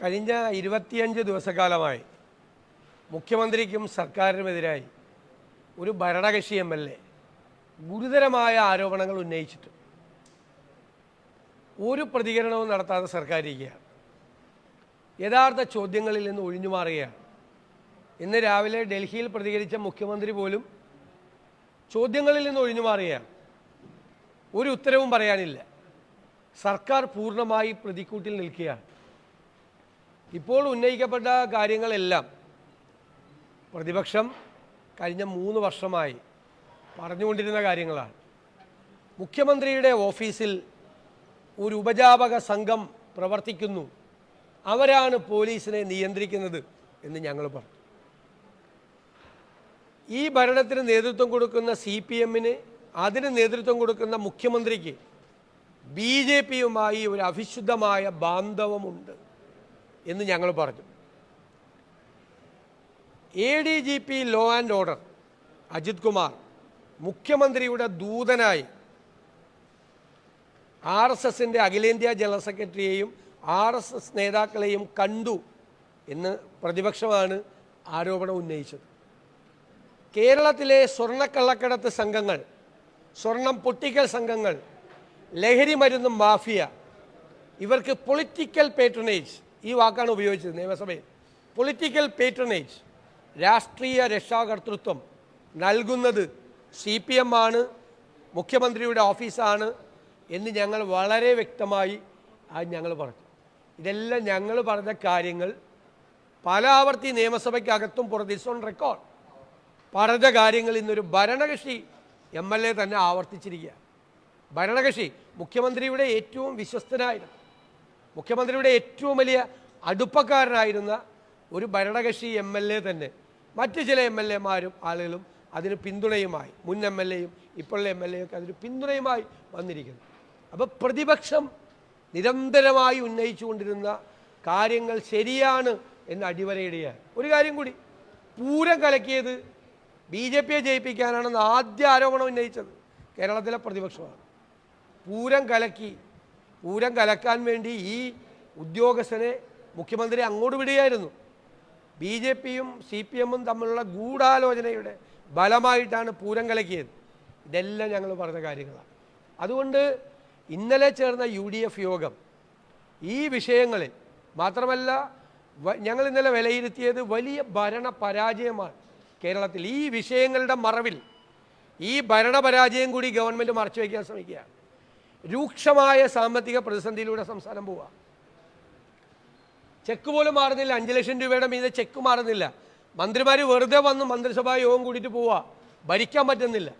കഴിഞ്ഞ ഇരുപത്തിയഞ്ച് ദിവസക്കാലമായി മുഖ്യമന്ത്രിക്കും സർക്കാരിനുമെതിരായി ഒരു ഭരണകക്ഷി എം എൽ എ ഗുരുതരമായ ആരോപണങ്ങൾ ഉന്നയിച്ചിട്ട് ഒരു പ്രതികരണവും നടത്താതെ സർക്കാർ ഇരിക്കുകയാണ് യഥാർത്ഥ ചോദ്യങ്ങളിൽ നിന്ന് ഒഴിഞ്ഞു മാറുകയാണ്. ഇന്ന് രാവിലെ ഡൽഹിയിൽ പ്രതികരിച്ച മുഖ്യമന്ത്രി പോലും ചോദ്യങ്ങളിൽ നിന്ന് ഒഴിഞ്ഞു മാറുകയാണ്. ഒരു ഉത്തരവും പറയാനില്ല. സർക്കാർ പൂർണമായി പ്രതിക്കൂട്ടിൽ നിൽക്കുകയാണ്. ഇപ്പോൾ ഉന്നയിക്കപ്പെട്ട കാര്യങ്ങളെല്ലാം പ്രതിപക്ഷം കഴിഞ്ഞ മൂന്ന് വർഷമായി പറഞ്ഞുകൊണ്ടിരുന്ന കാര്യങ്ങളാണ്. മുഖ്യമന്ത്രിയുടെ ഓഫീസിൽ ഒരു ഉപജാപക സംഘം പ്രവർത്തിക്കുന്നു. അവരാണ് പോലീസിനെ നിയന്ത്രിക്കുന്നത് എന്ന് ഞങ്ങൾ പറഞ്ഞു. ഈ ഭരണത്തിന് നേതൃത്വം കൊടുക്കുന്ന സി പി എമ്മിന് അതിന് നേതൃത്വം കൊടുക്കുന്ന മുഖ്യമന്ത്രിക്ക് ബി ജെ പിയുമായി ഒരു അവിശുദ്ധമായ ബാന്ധവമുണ്ട്. എന്ന് ഞങ്ങൾ പറഞ്ഞു. A D G P law and order Ajith Kumar മുഖ്യമന്ത്രിയുടെ ദൂതനായി ആർ എസ് എസിന്റെ അഖിലേന്ത്യാ ജനറൽ സെക്രട്ടറിയെയും ആർ എസ് എസ് നേതാക്കളെയും കണ്ടു എന്ന് പ്രതിപക്ഷമാണ് ആരോപണം ഉന്നയിച്ചത്. കേരളത്തിലെ സ്വർണക്കള്ളക്കടത്ത് സംഘങ്ങൾ സ്വർണം പൊട്ടിക്കൽ സംഘങ്ങൾ ലഹരി മരുന്നും മാഫിയ ഇവർക്ക് പൊളിറ്റിക്കൽ പേട്രണേജ് ഈ വാക്കാണ് ഉപയോഗിച്ചത് നിയമസഭയിൽ. പൊളിറ്റിക്കൽ പേട്രണേജ് രാഷ്ട്രീയ രക്ഷാകർതൃത്വം നൽകുന്നത് സി പി എം ആണ് മുഖ്യമന്ത്രിയുടെ ഓഫീസാണ് എന്ന് ഞങ്ങൾ വളരെ വ്യക്തമായി അത് ഞങ്ങൾ പറഞ്ഞു. ഇതെല്ലാം ഞങ്ങൾ പറഞ്ഞ കാര്യങ്ങൾ പല ആവർത്തി നിയമസഭയ്ക്കകത്തും പുറത്ത് ഇസ് ഓൺ റെക്കോർഡ് പറഞ്ഞ കാര്യങ്ങൾ ഇന്നൊരു ഭരണകക്ഷി എം എൽ എ തന്നെ ആവർത്തിച്ചിരിക്കുക ഭരണകക്ഷി മുഖ്യമന്ത്രിയുടെ ഏറ്റവും വിശ്വസ്തനായിരുന്നു. മുഖ്യമന്ത്രിയുടെ ഏറ്റവും വലിയ അടുപ്പക്കാരനായിരുന്ന ഒരു ഭരണകക്ഷി എം എൽ എ തന്നെ. മറ്റ് ചില എം എൽ എമാരും ആളുകളും അതിന് പിന്തുണയുമായി മുൻ എം എൽ എയും ഇപ്പോഴുള്ള എം എൽ എ ഒക്കെ അതിന് പിന്തുണയുമായി വന്നിരിക്കുന്നു. അപ്പോൾ പ്രതിപക്ഷം നിരന്തരമായി ഉന്നയിച്ചുകൊണ്ടിരുന്ന കാര്യങ്ങൾ ശരിയാണ് എന്ന് അടിവരയിടുകയാണ്. ഒരു കാര്യം കൂടി പൂരം കലക്കിയത് ബി ജെ പിയെ ജയിപ്പിക്കാനാണെന്ന് ആദ്യ ആരോപണം ഉന്നയിച്ചത് കേരളത്തിലെ പ്രതിപക്ഷമാണ്. പൂരം കലക്കി പൂരം കലക്കാൻ വേണ്ടി ഈ ഉദ്യോഗസ്ഥനെ മുഖ്യമന്ത്രി അങ്ങോട്ട് വിടുകയായിരുന്നു. ബി ജെ പിയും സി പി എമ്മും തമ്മിലുള്ള ഗൂഢാലോചനയുടെ ബലമായിട്ടാണ് പൂരം കലക്കിയത്. ഇതെല്ലാം ഞങ്ങൾ പറഞ്ഞ കാര്യങ്ങളാണ്. അതുകൊണ്ട് ഇന്നലെ ചേർന്ന യു ഡി എഫ് യോഗം ഈ വിഷയങ്ങളിൽ മാത്രമല്ല ഞങ്ങൾ ഇന്നലെ വിലയിരുത്തിയത് വലിയ ഭരണ പരാജയമാണ് കേരളത്തിൽ. ഈ വിഷയങ്ങളുടെ മറവിൽ ഈ ഭരണപരാജയം കൂടി ഗവൺമെന്റ് മറച്ചു വയ്ക്കാൻ ശ്രമിക്കുകയാണ്. രൂക്ഷമായ സാമ്പത്തിക പ്രതിസന്ധിയിലൂടെ സംസ്ഥാനം പോവുക. ചെക്ക് പോലും മാറുന്നില്ല. അഞ്ച് ലക്ഷം രൂപയുടെ മീതെ ചെക്ക് മാറുന്നില്ല. മന്ത്രിമാർ വെറുതെ വന്ന് മന്ത്രിസഭാ യോഗം കൂടിയിട്ട് പോവുക. ഭരിക്കാൻ പറ്റുന്നില്ല.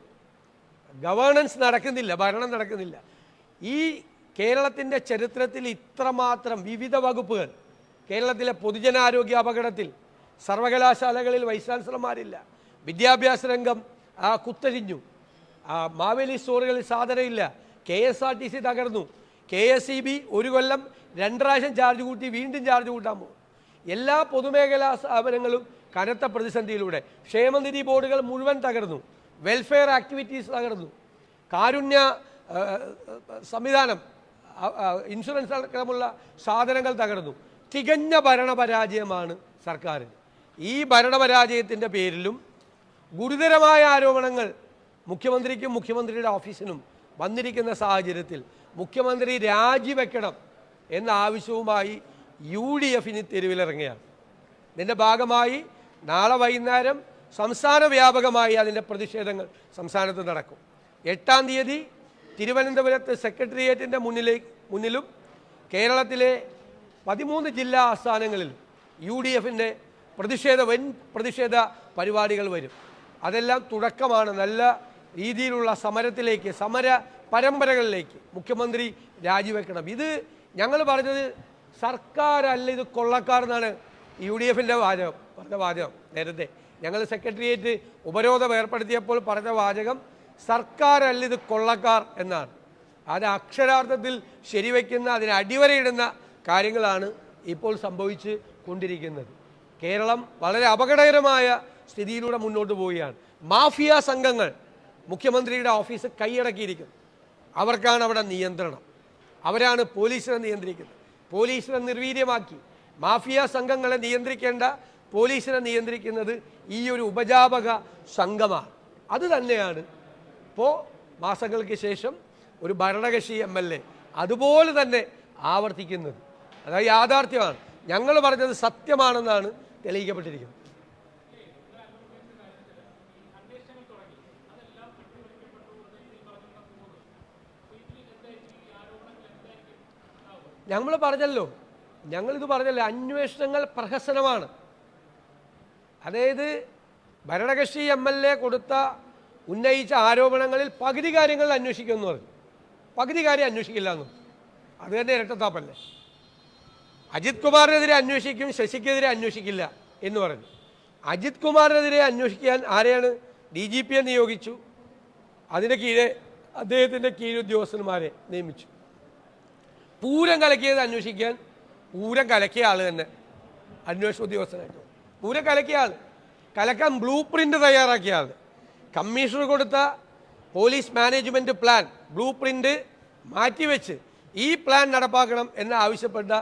ഗവേണൻസ് നടക്കുന്നില്ല. ഭരണം നടക്കുന്നില്ല. ഈ കേരളത്തിന്റെ ചരിത്രത്തിൽ ഇത്രമാത്രം വിവിധ വകുപ്പുകൾ കേരളത്തിലെ പൊതുജനാരോഗ്യ അപകടത്തിൽ സർവകലാശാലകളിൽ വൈസ് ചാൻസലർമാരില്ല. വിദ്യാഭ്യാസ രംഗം കുത്തരിഞ്ഞു മാവേലി സ്റ്റോറുകളിൽ സാധനമില്ല. K S R T C തകർന്നു. കെ എസ് ഇ ബി ഒരു കൊല്ലം രണ്ട് പ്രാവശ്യം ചാർജ് കൂട്ടി വീണ്ടും ചാർജ് കൂട്ടാൻ പോകും. എല്ലാ പൊതുമേഖലാ സ്ഥാപനങ്ങളും കനത്ത പ്രതിസന്ധിയിലൂടെ. ക്ഷേമനിധി ബോർഡുകൾ മുഴുവൻ തകർന്നു. വെൽഫെയർ ആക്ടിവിറ്റീസ് തകർന്നു. കാരുണ്യ സംവിധാനം ഇൻഷുറൻസ് അടക്കമുള്ള സാധനങ്ങൾ തകർന്നു. തികഞ്ഞ ഭരണപരാജയമാണ് സർക്കാരിന്. ഈ ഭരണപരാജയത്തിന്റെ പേരിലും ഗുരുതരമായ ആരോപണങ്ങൾ മുഖ്യമന്ത്രിക്കും മുഖ്യമന്ത്രിയുടെ ഓഫീസിനും വന്നിരിക്കുന്ന സാഹചര്യത്തിൽ മുഖ്യമന്ത്രി രാജിവെക്കണം എന്ന ആവശ്യവുമായി യു ഡി എഫിന് തെരുവിലിറങ്ങുകയാണ്. ഇതിന്റെ ഭാഗമായി നാളെ വൈകുന്നേരം സംസ്ഥാന വ്യാപകമായി അതിന്റെ പ്രതിഷേധങ്ങൾ സംസ്ഥാനത്ത് നടക്കും. എട്ടാം തീയതി തിരുവനന്തപുരത്ത് സെക്രട്ടേറിയറ്റിന്റെ മുന്നിലേക്ക് മുന്നിലും കേരളത്തിലെ പതിമൂന്ന് ജില്ലാ ആസ്ഥാനങ്ങളിൽ യു ഡി എഫിന്റെ പ്രതിഷേധ വൻ പ്രതിഷേധ പരിപാടികൾ വരും. അതെല്ലാം തുടക്കമാണ്. നല്ല രീതിയിലുള്ള സമരത്തിലേക്ക് സമര പരമ്പരകളിലേക്ക് മുഖ്യമന്ത്രി രാജിവെക്കണം. ഇത് ഞങ്ങൾ പറഞ്ഞത് സർക്കാരല്ല ഇത് കൊള്ളക്കാർ എന്നാണ് യു ഡി എഫിന്റെ വാചകം പറഞ്ഞ വാചകം നേരത്തെ. ഞങ്ങൾ സെക്രട്ടേറിയറ്റ് ഉപരോധം ഏർപ്പെടുത്തിയപ്പോൾ പറഞ്ഞ വാചകം സർക്കാരല്ല ഇത് കൊള്ളക്കാർ എന്നാണ്. അത് അക്ഷരാർത്ഥത്തിൽ ശരിവെക്കുന്ന അതിന് അടിവരയിടുന്ന കാര്യങ്ങളാണ് ഇപ്പോൾ സംഭവിച്ച് കൊണ്ടിരിക്കുന്നത്. കേരളം വളരെ അപകടകരമായ സ്ഥിതിയിലൂടെ മുന്നോട്ട് പോവുകയാണ്. മാഫിയ സംഘങ്ങൾ മുഖ്യമന്ത്രിയുടെ ഓഫീസ് കൈയടക്കിയിരിക്കുന്നു. അവർക്കാണ് അവിടെ നിയന്ത്രണം. അവരാണ് പോലീസിനെ നിയന്ത്രിക്കുന്നത്. പോലീസിനെ നിർവീര്യമാക്കി. മാഫിയ സംഘങ്ങളെ നിയന്ത്രിക്കേണ്ട പോലീസിനെ നിയന്ത്രിക്കുന്നത് ഈ ഒരു ഉപജാപക സംഘമാണ്. അത് തന്നെയാണ് ഇപ്പോൾ മാസങ്ങൾക്ക് ശേഷം ഒരു ഭരണകക്ഷി എം എൽ എ അതുപോലെ തന്നെ ആവർത്തിക്കുന്നത്. അതായത് യാഥാർത്ഥ്യമാണ്. ഞങ്ങൾ പറഞ്ഞത് സത്യമാണെന്നാണ് തെളിയിക്കപ്പെട്ടിരിക്കുന്നത്. ഞങ്ങൾ പറഞ്ഞല്ലോ. ഞങ്ങളിത് പറഞ്ഞല്ലോ അന്വേഷണങ്ങൾ പ്രഹസനമാണ്. അതായത് ഭരണകക്ഷി എം എൽ എ കൊടുത്ത ഉന്നയിച്ച ആരോപണങ്ങളിൽ പകുതി കാര്യങ്ങൾ അന്വേഷിക്കുമെന്ന് പറഞ്ഞു. പകുതി കാര്യം അന്വേഷിക്കില്ല എന്നും. അത് തന്നെ ഇരട്ടത്താപ്പല്ലേ? അജിത് കുമാറിനെതിരെ അന്വേഷിക്കും ശശിക്കെതിരെ അന്വേഷിക്കില്ല എന്ന് പറഞ്ഞു. അജിത് കുമാറിനെതിരെ അന്വേഷിക്കാൻ ആരെയാണ്? ഡി ജി പിയെ നിയോഗിച്ചു. അതിന് കീഴെ അദ്ദേഹത്തിന്റെ കീഴുദ്യോഗസ്ഥന്മാരെ നിയമിച്ചു. പൂരം കലക്കിയത് അന്വേഷിക്കാൻ പൂരം കലക്കിയ ആൾ തന്നെ. അന്വേഷണ ഉദ്യോഗസ്ഥനായിട്ട്. പൂരം കലക്കിയ ആൾ കലക്കാൻ ബ്ലൂ പ്രിന്റ് തയ്യാറാക്കിയ ആൾ കമ്മീഷണർ കൊടുത്ത police management plan blueprint മാറ്റിവെച്ച് ഈ പ്ലാൻ നടപ്പാക്കണം എന്ന് ആവശ്യപ്പെട്ട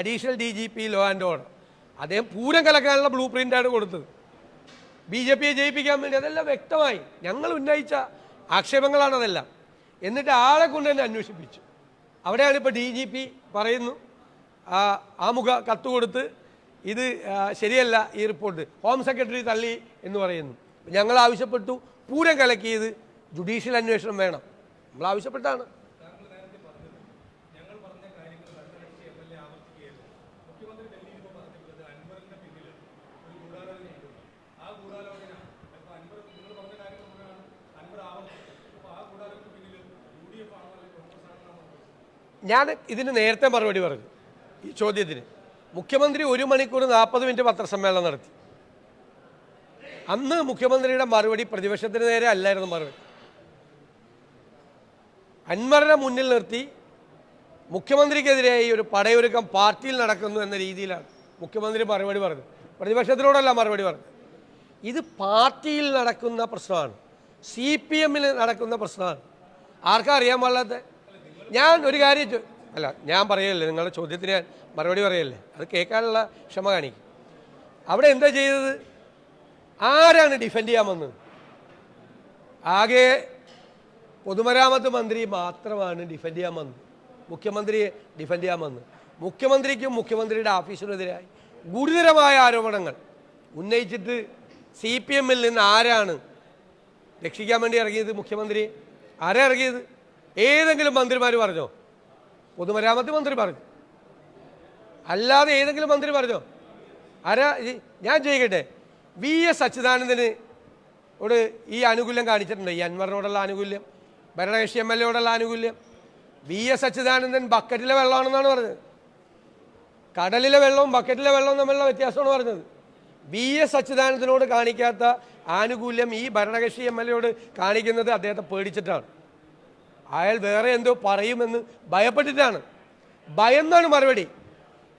additional D G P law and order അദ്ദേഹം പൂരം കലക്കാനുള്ള ബ്ലൂ പ്രിന്റാണ് കൊടുത്തത്. ബി ജെ പിയെ ജയിപ്പിക്കാൻ വേണ്ടി അതെല്ലാം വ്യക്തമായി ഞങ്ങൾ ഉന്നയിച്ച ആക്ഷേപങ്ങളാണ് അതെല്ലാം. എന്നിട്ട് ആളെ കൊണ്ട് തന്നെ അന്വേഷിപ്പിച്ചു. അവിടെയാണ് ഇപ്പോൾ ഡി ജി പി പറയുന്നു. ആമുഖ കത്ത് കൊടുത്ത് ഇത് ശരിയല്ല ഈ റിപ്പോർട്ട്. ഹോം സെക്രട്ടറി തള്ളി എന്ന് പറയുന്നു. ഞങ്ങൾ ആവശ്യപ്പെട്ടു പൂരം കലക്കിയത് ജുഡീഷ്യൽ അന്വേഷണം വേണം. നമ്മൾ ആവശ്യപ്പെട്ടാണ്. ഞാൻ ഇതിന് നേരത്തെ മറുപടി പറഞ്ഞു ഈ ചോദ്യത്തിന്. മുഖ്യമന്ത്രി ഒരു മണിക്കൂർ നാൽപ്പത് മിനിറ്റ് പത്രസമ്മേളനം നടത്തി. അന്ന് മുഖ്യമന്ത്രിയുടെ മറുപടി പ്രതിപക്ഷത്തിന് നേരെ അല്ലായിരുന്നു മറുപടി. അൻവറിനെ മുന്നിൽ നിർത്തി മുഖ്യമന്ത്രിക്കെതിരായി ഒരു പടയൊരുക്കം പാർട്ടിയിൽ നടക്കുന്നു എന്ന രീതിയിലാണ് മുഖ്യമന്ത്രി മറുപടി പറഞ്ഞത്. പ്രതിപക്ഷത്തിനോടല്ല മറുപടി പറഞ്ഞത്. ഇത് പാർട്ടിയിൽ നടക്കുന്ന പ്രശ്നമാണ്. സി പി എമ്മിൽ നടക്കുന്ന പ്രശ്നമാണ്. ആർക്കാ അറിയാൻ പാടില്ലാത്ത ഞാൻ ഒരു കാര്യം അല്ല ഞാൻ പറയല്ലേ നിങ്ങളുടെ ചോദ്യത്തിന് ഞാൻ മറുപടി പറയല്ലേ? അത് കേൾക്കാനുള്ള ക്ഷമ കാണിക്കും. അവിടെ എന്താ ചെയ്തത്? ആരാണ് ഡിഫെൻഡ് ചെയ്യാൻ വന്നത്? ആകെ പൊതുമരാമത്ത് മന്ത്രി മാത്രമാണ് ഡിഫെൻഡ് ചെയ്യാൻ വന്നത്. മുഖ്യമന്ത്രിയെ ഡിഫെൻഡ് ചെയ്യാൻ വന്നത്. മുഖ്യമന്ത്രിക്കും മുഖ്യമന്ത്രിയുടെ ഓഫീസിനെതിരായി ഗുരുതരമായ ആരോപണങ്ങൾ ഉന്നയിച്ചിട്ട് സി പി എമ്മിൽ നിന്ന് ആരാണ് രക്ഷിക്കാൻ വേണ്ടി ഇറങ്ങിയത് മുഖ്യമന്ത്രി? ആരാ ഇറങ്ങിയത്? ഏതെങ്കിലും മന്ത്രിമാർ പറഞ്ഞോ? പൊതുമരാമത്ത് മന്ത്രി പറഞ്ഞു. അല്ലാതെ ഏതെങ്കിലും മന്ത്രി പറഞ്ഞോ? ആരാ ഞാൻ ചോദിക്കട്ടെ വി എസ് അച്യുതാനന്ദന് ഓട് ഈ ആനുകൂല്യം കാണിച്ചിട്ടുണ്ട്. ഈ അൻവറിനോടുള്ള ആനുകൂല്യം ഭരണകക്ഷി എം എൽ എയോടുള്ള ആനുകൂല്യം. വി എസ് അച്യുതാനന്ദൻ ബക്കറ്റിലെ വെള്ളമാണെന്നാണ് പറഞ്ഞത്. കടലിലെ വെള്ളവും ബക്കറ്റിലെ വെള്ളവും തമ്മിലുള്ള വ്യത്യാസമാണ് പറഞ്ഞത്. വി എസ് അച്യുതാനന്ദനോട് കാണിക്കാത്ത ആനുകൂല്യം ഈ ഭരണകക്ഷി എം എൽ എയോട് കാണിക്കുന്നത് അദ്ദേഹത്തെ പേടിച്ചിട്ടാണ്. അയാൾ വേറെ എന്തോ പറയുമെന്ന് ഭയപ്പെട്ടിട്ടാണ്. ഭയന്നാണ് മറുപടി.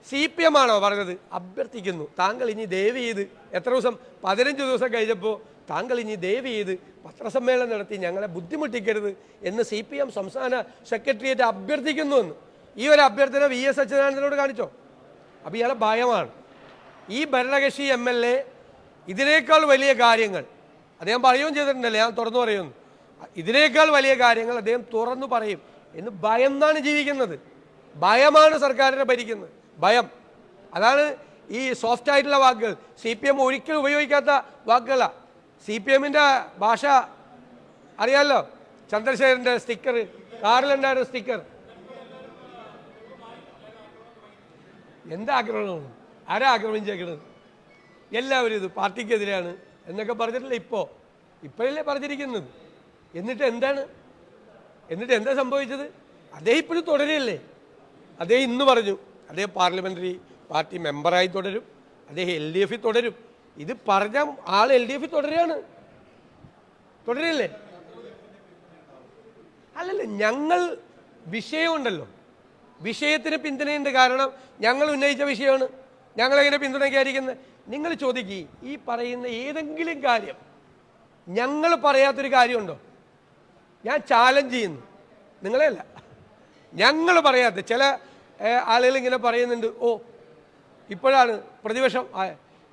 സി പി എം ആണോ പറഞ്ഞത്? അഭ്യർത്ഥിക്കുന്നു. താങ്കൾ ഇനി ദയവ് ചെയ്ത് എത്ര ദിവസം പതിനഞ്ച് ദിവസം കഴിഞ്ഞപ്പോൾ താങ്കൾ ഇനി ദയവ് ചെയ്ത് പത്രസമ്മേളനം നടത്തി ഞങ്ങളെ ബുദ്ധിമുട്ടിക്കരുത് എന്ന് സി പി എം സംസ്ഥാന സെക്രട്ടേറിയറ്റ് അഭ്യർത്ഥിക്കുന്നു എന്ന്. ഈ ഒരു അഭ്യർത്ഥന വി എസ് അച്യുതാനന്ദനോട് കാണിച്ചോ? അപ്പോൾ ഇയാളെ ഭയമാണ്. ഈ ഭരണകക്ഷി എം എൽ എ ഇതിനേക്കാൾ വലിയ കാര്യങ്ങൾ. അദ്ദേഹം പറയുകയും ചെയ്തിട്ടുണ്ടല്ലേ? ഞാൻ തുറന്നു പറയുന്നു. ഇതിനേക്കാൾ വലിയ കാര്യങ്ങൾ അദ്ദേഹം തുറന്നു പറയും എന്ന് ഭയന്നാണ് ജീവിക്കുന്നത്. ഭയമാണ് സർക്കാരിനെ ഭരിക്കുന്നത്. ഭയം. അതാണ് ഈ സോഫ്റ്റ് ആയിട്ടുള്ള വാക്കുകൾ. സി പി എം ഒരിക്കലും ഉപയോഗിക്കാത്ത വാക്കുകളാണ് സി പി എമ്മിന്റെ ഭാഷ അറിയാമല്ലോ ചന്ദ്രശേഖരന്റെ സ്റ്റിക്കർ കാറിലുണ്ടായിരുന്ന സ്റ്റിക്കർ എന്താ ആക്രമണമാണ് ആരാ ആക്രമിച്ചേക്കുന്നത് എല്ലാവരും ഇത് പാർട്ടിക്കെതിരാണ് എന്നൊക്കെ പറഞ്ഞിട്ടില്ല ഇപ്പോൾ ഇപ്പോഴല്ലേ പറഞ്ഞിരിക്കുന്നത്. എന്നിട്ട് എന്താണ്? എന്നിട്ട് എന്താ സംഭവിച്ചത്? അദ്ദേഹം ഇപ്പോഴും തുടരുകയല്ലേ അദ്ദേഹം ഇന്ന് പറഞ്ഞു അദ്ദേഹം പാർലമെന്ററി പാർട്ടി മെമ്പറായി തുടരും അദ്ദേഹം എൽ ഡി എഫിൽ തുടരും. ഇത് പറഞ്ഞ ആൾ എൽ ഡി എഫിൽ തുടരുകയാണ് തുടരുകയല്ലേ അല്ലല്ല ഞങ്ങൾ വിഷയമുണ്ടല്ലോ വിഷയത്തിന് പിന്തുണയുണ്ട് കാരണം ഞങ്ങൾ ഉന്നയിച്ച വിഷയമാണ്. ഞങ്ങളെങ്ങനെ പിന്തുണയ്ക്കാതിരിക്കുന്നത് നിങ്ങൾ ചോദിക്കുക ഈ പറയുന്ന ഏതെങ്കിലും കാര്യം ഞങ്ങൾ പറയാത്തൊരു കാര്യമുണ്ടോ? ഞാൻ ചാലഞ്ച് ചെയ്യുന്നു. നിങ്ങളെ അല്ല ഞങ്ങൾ പറയാത്ത ചില ആളുകൾ ഇങ്ങനെ പറയുന്നുണ്ട് ഓ ഇപ്പോഴാണ് പ്രതിപക്ഷം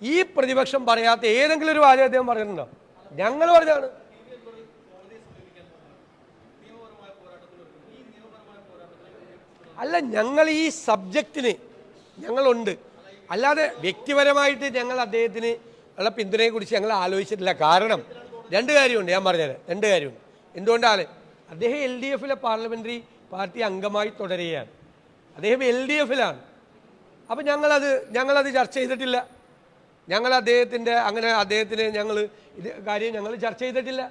ഈ പ്രതിപക്ഷം പറയാത്ത ഏതെങ്കിലും ഒരു വാചകം അദ്ദേഹം പറഞ്ഞിട്ടുണ്ടോ ഞങ്ങൾ പറഞ്ഞാണ് അല്ല ഞങ്ങൾ ഈ സബ്ജക്റ്റിന് ഞങ്ങളുണ്ട്. അല്ലാതെ വ്യക്തിപരമായിട്ട് ഞങ്ങൾ അദ്ദേഹത്തിന് ഉള്ള പിന്തുണയെക്കുറിച്ച് ഞങ്ങൾ ആലോചിച്ചിട്ടില്ല. കാരണം രണ്ട് കാര്യമുണ്ട് ഞാൻ പറഞ്ഞത് രണ്ട് കാര്യമുണ്ട്. എന്തുകൊണ്ടാണ്? അദ്ദേഹം എൽ ഡി എഫിലെ പാർലമെന്ററി പാർട്ടി അംഗമായി തുടരുകയാണ്. അദ്ദേഹം എൽ ഡി എഫിലാണ്. അപ്പം ഞങ്ങളത് ഞങ്ങളത് ചർച്ച ചെയ്തിട്ടില്ല. ഞങ്ങൾ അദ്ദേഹത്തിന്റെ അങ്ങനെ അദ്ദേഹത്തിന് ഞങ്ങൾ ഇത് കാര്യം ഞങ്ങൾ ചർച്ച ചെയ്തിട്ടില്ല.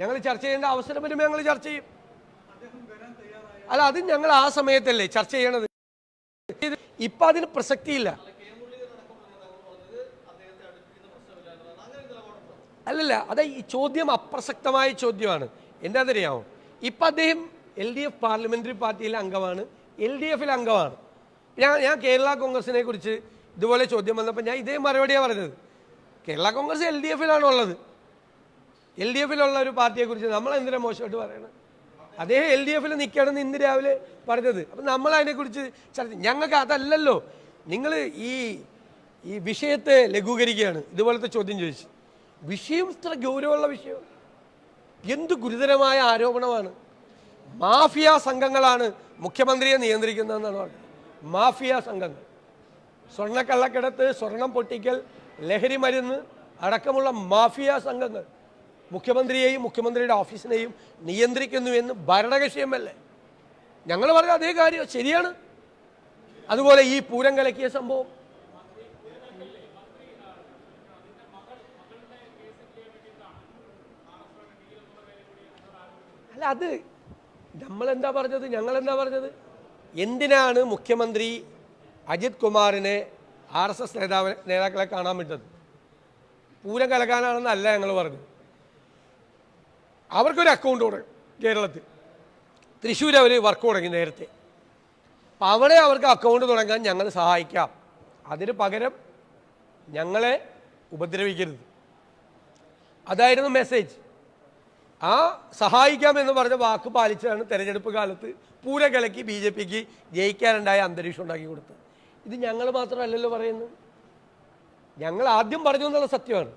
ഞങ്ങൾ ചർച്ച ചെയ്യേണ്ട അവസരം വരുമ്പോൾ ഞങ്ങൾ ചർച്ച ചെയ്യും. അല്ല അത് ഞങ്ങൾ ആ സമയത്തല്ലേ ചർച്ച ചെയ്യണത്. ഇപ്പം അതിന് പ്രസക്തിയില്ല. അല്ലല്ല അത് ഈ ചോദ്യം അപ്രസക്തമായ ചോദ്യമാണ്. എന്താണെന്നറിയാമോ? ഇപ്പം അദ്ദേഹം എൽ ഡി എഫ് പാർലമെന്ററി പാർട്ടിയിലെ അംഗമാണ് എൽ ഡി എഫിലെ അംഗമാണ്. ഞാൻ ഞാൻ കേരള കോൺഗ്രസിനെ കുറിച്ച് ഇതുപോലെ ചോദ്യം വന്നപ്പോൾ ഞാൻ ഇതേ മറുപടിയാണ് പറഞ്ഞത്. കേരള കോൺഗ്രസ് എൽ ഡി എഫിലാണ് ഉള്ളത്. എൽ ഡി എഫിലുള്ള ഒരു പാർട്ടിയെക്കുറിച്ച് നമ്മൾ എന്തിനാ മോശമായിട്ട് പറയുന്നത് അദ്ദേഹം എൽ ഡി എഫിൽ നിൽക്കണമെന്ന് ഇന്ന് രാവിലെ പറഞ്ഞത്. അപ്പം നമ്മൾ അതിനെക്കുറിച്ച് ചർച്ച ഞങ്ങൾക്ക് അതല്ലല്ലോ. നിങ്ങൾ ഈ ഈ വിഷയത്തെ ലഘൂകരിക്കുകയാണ്. ഇതുപോലത്തെ ചോദ്യം ചോദിച്ച്. വിഷയം ഇത്ര ഗൗരവമുള്ള വിഷയം. എന്ത് ഗുരുതരമായ ആരോപണമാണ്. മാഫിയ സംഘങ്ങളാണ് മുഖ്യമന്ത്രിയെ നിയന്ത്രിക്കുന്നതെന്നാണ് പറഞ്ഞത്. മാഫിയ സംഘങ്ങൾ. സ്വർണക്കള്ളക്കടത്ത് സ്വർണം പൊട്ടിക്കൽ ലഹരി മരുന്ന് അടക്കമുള്ള മാഫിയ സംഘങ്ങൾ മുഖ്യമന്ത്രിയെയും മുഖ്യമന്ത്രിയുടെ ഓഫീസിനെയും നിയന്ത്രിക്കുന്നു എന്ന് ഭരണകക്ഷിയല്ലേ ഞങ്ങൾ പറഞ്ഞ അതേ കാര്യം ശരിയാണ്. അതുപോലെ ഈ പൂരം കലക്കിയ സംഭവം. അല്ല അത് നമ്മളെന്താ പറഞ്ഞത്? ഞങ്ങളെന്താ പറഞ്ഞത്? എന്തിനാണ് മുഖ്യമന്ത്രി അജിത് കുമാറിനെ ആർ എസ് എസ് നേതാവ് നേതാക്കളെ കാണാൻ വിട്ടത്? പൂരം കലക്കാനാണെന്നല്ല ഞങ്ങൾ പറഞ്ഞു അവർക്കൊരു അക്കൗണ്ട് തുടങ്ങി കേരളത്തിൽ. തൃശ്ശൂർ അവർ വർക്ക് തുടങ്ങി നേരത്തെ. അപ്പം അവിടെ അവർക്ക് അക്കൗണ്ട് തുടങ്ങാൻ ഞങ്ങൾ സഹായിക്കാം. അതിന് പകരം ഞങ്ങളെ ഉപദ്രവിക്കരുത്. അതായിരുന്നു മെസ്സേജ് ആ സഹായിക്കാം എന്ന് പറഞ്ഞ വാക്ക് പാലിച്ചാണ് തെരഞ്ഞെടുപ്പ് കാലത്ത് പൂര കലക്കി ബി ജെ പിക്ക് ജയിക്കാനുണ്ടായ അന്തരീക്ഷം ഉണ്ടാക്കി കൊടുത്തത്. ഇത് ഞങ്ങൾ മാത്രമല്ലല്ലോ പറയുന്നത്. ഞങ്ങൾ ആദ്യം പറഞ്ഞു എന്നുള്ള സത്യമാണ്.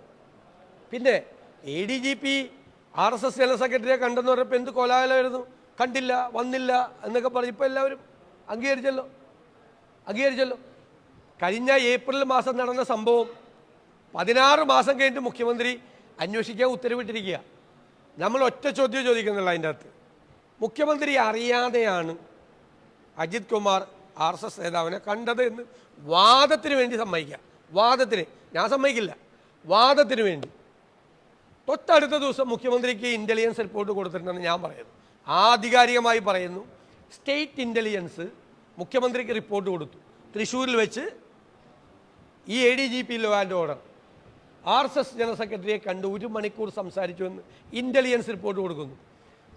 പിന്നെ A D G P R S S general സെക്രട്ടറിയെ കണ്ടെന്ന് പറഞ്ഞപ്പോൾ എന്ത് കോലാഹലമായിരുന്നു? കണ്ടില്ല വന്നില്ല എന്നൊക്കെ പറഞ്ഞ് ഇപ്പോൾ എല്ലാവരും അംഗീകരിച്ചല്ലോ. അംഗീകരിച്ചല്ലോ. കഴിഞ്ഞ ഏപ്രിൽ മാസം നടന്ന സംഭവം പതിനാറ് മാസം കഴിഞ്ഞിട്ട് മുഖ്യമന്ത്രി അന്വേഷിക്കാൻ ഉത്തരവിട്ടിരിക്കുക നമ്മൾ ഒറ്റ ചോദ്യം ചോദിക്കുന്നില്ല അതിന്റെ അകത്ത്. മുഖ്യമന്ത്രി അറിയാതെയാണ് Ajith Kumar R S S നേതാവിനെ കണ്ടത് എന്ന് വാദത്തിന് വേണ്ടി സമ്മതിക്കാം വാദത്തിന്. ഞാൻ സമ്മതിക്കില്ല. വാദത്തിന് വേണ്ടി. തൊട്ടടുത്ത ദിവസം മുഖ്യമന്ത്രിക്ക് ഇന്റലിജൻസ് റിപ്പോർട്ട് കൊടുത്തിട്ടുണ്ടെന്ന് ഞാൻ പറയുന്നു. ആധികാരികമായി പറയുന്നു. സ്റ്റേറ്റ് ഇന്റലിജൻസ് മുഖ്യമന്ത്രിക്ക് റിപ്പോർട്ട് കൊടുത്തു. തൃശ്ശൂരിൽ വെച്ച് ഈ A D G P law and order R S S general സെക്രട്ടറിയെ കണ്ട് ഒരു മണിക്കൂർ സംസാരിച്ചു എന്ന് ഇന്റലിജൻസ് റിപ്പോർട്ട് കൊടുക്കുന്നു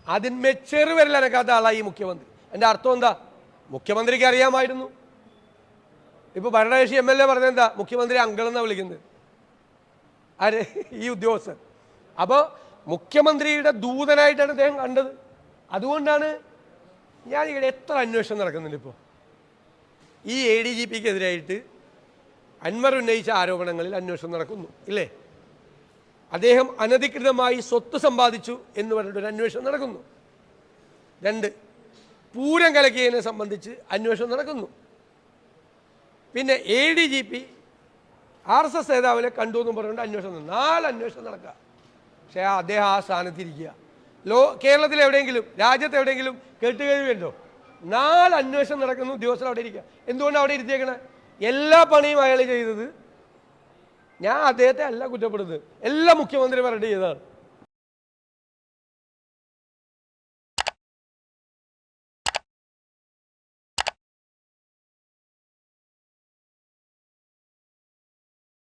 അതിന്മേൽ ചെറുവിരലനക്കാത്ത ആളായി മുഖ്യമന്ത്രി. എന്റെ അർത്ഥം എന്താ? മുഖ്യമന്ത്രിക്ക് അറിയാമായിരുന്നു. ഇപ്പോൾ ഭരണകക്ഷി എം എൽ എ പറഞ്ഞെന്താ മുഖ്യമന്ത്രി അങ്കളെന്നാണ് വിളിക്കുന്നത്. ആര്? ഈ ഉദ്യോഗസ്ഥൻ. അപ്പോൾ മുഖ്യമന്ത്രിയുടെ ദൂതനായിട്ടാണ് അദ്ദേഹം കണ്ടത്. അതുകൊണ്ടാണ് ഞാൻ ഇവിടെ എത്ര അന്വേഷണം നടക്കുന്നുണ്ട് ഇപ്പോൾ ഈ എ ഡി ജി പിക്ക് എതിരായിട്ട് അൻവർ ഉന്നയിച്ച ആരോപണങ്ങളിൽ അന്വേഷണം നടക്കുന്നു ഇല്ലേ? അദ്ദേഹം അനധികൃതമായി സ്വത്ത് സമ്പാദിച്ചു എന്ന് പറഞ്ഞിട്ടൊരു അന്വേഷണം നടക്കുന്നു. രണ്ട് പൂരം കലക്കിയതിനെ സംബന്ധിച്ച് അന്വേഷണം നടക്കുന്നു. പിന്നെ A D G P R S S നേതാവിനെ കണ്ടു എന്ന് പറഞ്ഞുകൊണ്ട് അന്വേഷണം നാല് അന്വേഷണം നടക്കുക. പക്ഷേ അദ്ദേഹം ആ സ്ഥാനത്തിരിക്കുക ലോ കേരളത്തിൽ എവിടെയെങ്കിലും രാജ്യത്ത് എവിടെയെങ്കിലും കേട്ടുകഴിവുണ്ടോ നാല് അന്വേഷണം നടക്കുന്നു ഉദ്യോഗസ്ഥർ അവിടെ ഇരിക്കുക. എന്തുകൊണ്ട് അവിടെ ഇരുത്തിയേക്കണേ? എല്ലാ പണിയും അയാൾ ചെയ്തത്. ഞാൻ അദ്ദേഹത്തെ അല്ല കുറ്റപ്പെടുന്നത്. എല്ലാ മുഖ്യമന്ത്രിമാരുടെ ചെയ്തതാണ്.